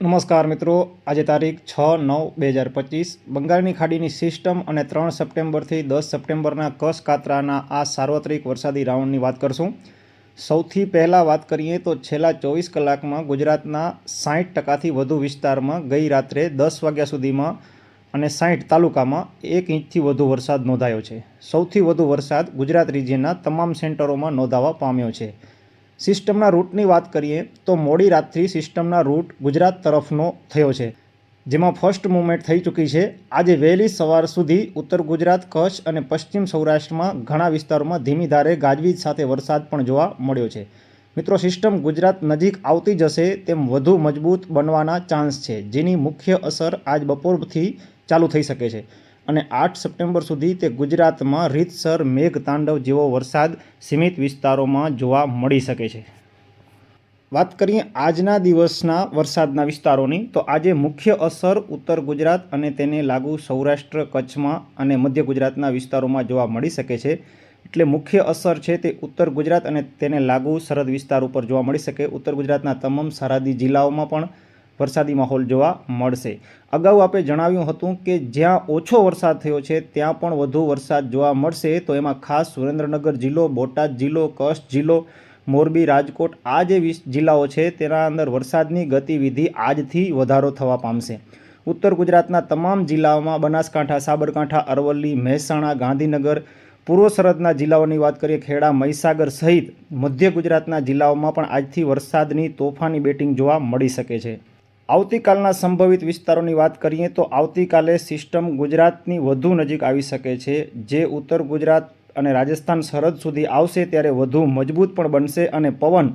નમસ્કાર મિત્રો. આજે તારીખ છ નવ બે હજાર પચીસ. બંગાળની ખાડીની સિસ્ટમ અને ત્રણ સપ્ટેમ્બરથી દસ સપ્ટેમ્બરના કસ કાતરાના આ સાર્વત્રિક વરસાદી રાઉન્ડની વાત કરશું. સૌથી પહેલાં વાત કરીએ તો છેલ્લા ચોવીસ કલાકમાં ગુજરાતના સાઠ ટકાથી વધુ વિસ્તારમાં ગઈ રાત્રે દસ વાગ્યા સુધીમાં અને સાઠ તાલુકામાં એક ઇંચથી વધુ વરસાદ નોંધાયો છે. સૌથી વધુ વરસાદ ગુજરાત રિજિયનના તમામ સેન્ટરોમાં નોંધાવા પામ્યો છે. સિસ્ટમના રૂટની વાત કરીએ તો મોડી રાતથી સિસ્ટમના રૂટ ગુજરાત તરફનો થયો છે, જેમાં ફર્સ્ટ મૂવમેન્ટ થઈ ચૂકી છે. આજે વહેલી સવાર સુધી ઉત્તર ગુજરાત, કચ્છ અને પશ્ચિમ સૌરાષ્ટ્રમાં ઘણા વિસ્તારોમાં ધીમી ધારે ગાજવીજ સાથે વરસાદ પણ જોવા મળ્યો છે. મિત્રો, સિસ્ટમ ગુજરાત નજીક આવતી જશે તેમ વધુ મજબૂત બનવાના ચાન્સ છે, જેની મુખ્ય અસર આજ બપોરથી ચાલુ થઈ શકે છે. અને આઠ સપ્ટેમ્બર સુધી તે ગુજરાતમાં રીતસર મેઘ તાંડવ જેવો વરસાદ સીમિત વિસ્તારોમાં જોવા મળી શકે છે. વાત કરીએ આજના દિવસના વરસાદના વિસ્તારોની, તો આજે મુખ્ય અસર ઉત્તર ગુજરાત અને તેને લાગુ સૌરાષ્ટ્ર, કચ્છમાં અને મધ્ય ગુજરાતના વિસ્તારોમાં જોવા મળી શકે છે. એટલે મુખ્ય અસર છે તે ઉત્તર ગુજરાત અને તેને લાગુ સરહદ વિસ્તાર ઉપર જોવા મળી શકે. ઉત્તર ગુજરાતના તમામ સરહદી જિલ્લાઓમાં પણ વરસાદી માહોલ જોવા મળશે. અગાઉ આપણે જણાવ્યું હતું કે જ્યાં ઓછો વરસાદ થયો છે, ત્યાં પણ વધુ વરસાદ જોવા મળશે. તો એમાં ખાસ સુરેન્દ્રનગર જિલ્લો, બોટાદ જિલ્લો, કચ્છ જિલ્લો, મોરબી, રાજકોટ આ જે જિલ્લાઓ છે, તેના અંદર વરસાદની ગતિવિધિ આજથી વધારો થવા પામશે. ઉત્તર ગુજરાતના તમામ જિલ્લાઓમાં બનાસકાંઠા, સાબરકાંઠા, અરવલ્લી, મહેસાણા, ગાંધીનગર, પૂર્વ સરહદના જિલ્લાઓની વાત કરીએ, ખેડા, મહીસાગર સહિત મધ્ય ગુજરાતના જિલ્લાઓમાં પણ આજથી વરસાદની તોફાની બેટિંગ જોવા મળી શકે છે. આવતીકાલના સંભવિત વિસ્તારોની વાત કરીએ તો આવતીકાલે સિસ્ટમ ગુજરાતની વધુ નજીક આવી શકે છે. જે ઉત્તર ગુજરાત અને રાજસ્થાન સરહદ સુધી આવશે ત્યારે વધુ મજબૂત પણ બનશે અને પવન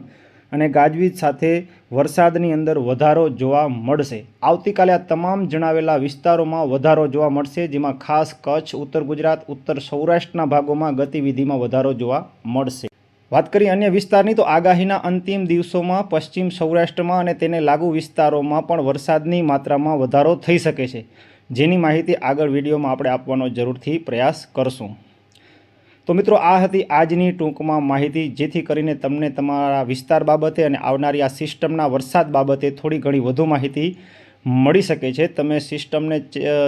અને ગાજવીજ સાથે વરસાદની અંદર વધારો જોવા મળશે. આવતીકાલે આ તમામ જણાવેલા વિસ્તારોમાં વધારો જોવા મળશે, જેમાં ખાસ કચ્છ, ઉત્તર ગુજરાત, ઉત્તર સૌરાષ્ટ્રના ભાગોમાં ગતિવિધિમાં વધારો જોવા મળશે. વાત કરીએ અન્ય વિસ્તારની, તો આગાહીના અંતિમ દિવસોમાં પશ્ચિમ સૌરાષ્ટ્રમાં અને તેને લાગુ વિસ્તારોમાં પણ વરસાદની માત્રામાં વધારો થઈ શકે છે. જેની માહિતી આગળ વિડીયોમાં આપણે આપવાનો જરૂરથી પ્રયાસ કરશું. તો મિત્રો, આ હતી આજની ટૂંકમાં માહિતી, જેથી કરીને તમને તમારા વિસ્તાર બાબતે અને આવનારી આ સિસ્ટમના વરસાદ બાબતે થોડી ઘણી વધુ માહિતી મળી શકે છે. તમે સિસ્ટમને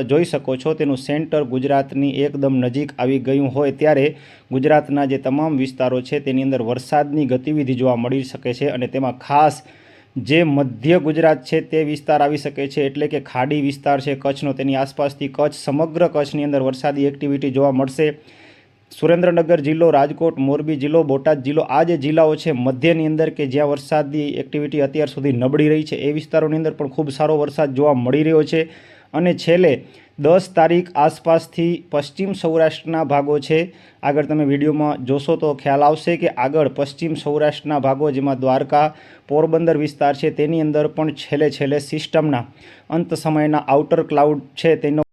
જોઈ શકો છો. તેનું સેન્ટર ગુજરાતની એકદમ નજીક આવી ગયું હોય ત્યારે ગુજરાતના જે તમામ વિસ્તારો છે તેની અંદર વરસાદની ગતિવિધિ જોવા મળી શકે છે અને તેમાં ખાસ જે મધ્ય ગુજરાત છે તે વિસ્તાર આવી શકે છે. એટલે કે ખાડી વિસ્તાર છે, કચ્છનો, તેની આસપાસથી કચ્છ, સમગ્ર કચ્છની અંદર વરસાદી એક્ટિવિટી જોવા મળશે. સુરેન્દ્રનગર જિલ્લો, રાજકોટ, મોરબી જિલ્લો, બોટાદ જિલ્લો, આ જે જિલ્લાઓ છે, મધ્યની અંદર કે જ્યાં વરસાદની એક્ટિવિટી અત્યાર સુધી નબળી રહી છે, એ વિસ્તારોની અંદર પણ ખૂબ સારો વરસાદ જોવા મળી રહ્યો છે. અને છેલ્લે, દસ તારીખ આસપાસથી પશ્ચિમ સૌરાષ્ટ્રના ભાગો છે. આગળ તમે વિડીયોમાં જોશો તો ખ્યાલ આવશે કે આગળ પશ્ચિમ સૌરાષ્ટ્રના ભાગો જેમાં દ્વારકા, પોરબંદર વિસ્તાર છે, તેની અંદર પણ છેલ્લે છેલ્લે સિસ્ટમના અંત સમયના આઉટર ક્લાઉડ છે, તેનો